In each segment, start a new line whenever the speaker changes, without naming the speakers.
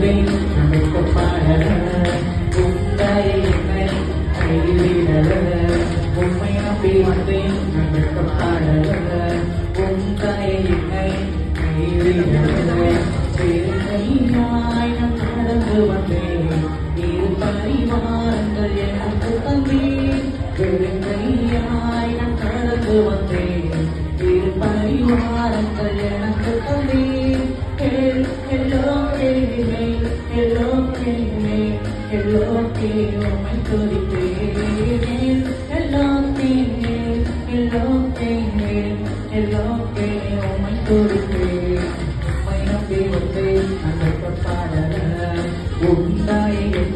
உள்ளே நமக்கு பாடல உண்மை என்னை கைவிடல உண்மை நம்பி வந்தேன் நமக்கு பாடல உண்மை என்னை கைவிடல பெருமையாய் நான் நடந்து வந்தேன் இரு பரிவாரங்கள் எனக்கு தந்தேன் பெருமையாய் நான் நடந்து வந்தேன். எல்லாத்தையும் துடிப்பேன் எல்லாத்தையும் எல்லாத்தையும் எல்லாத்தையும் துடிப்பேன் உண்மை நம்பி வந்து அந்த பாடல உண்டாயிரம்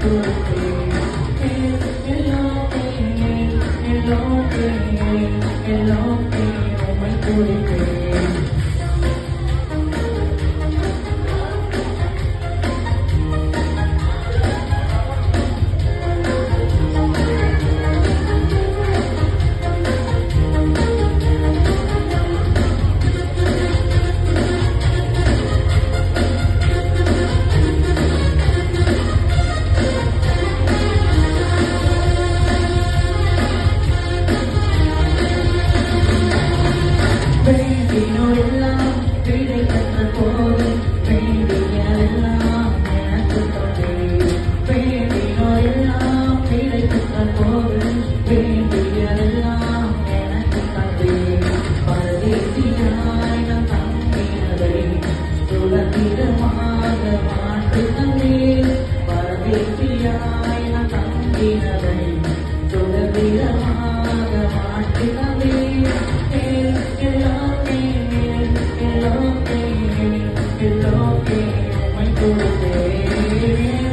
Thank you. my birthday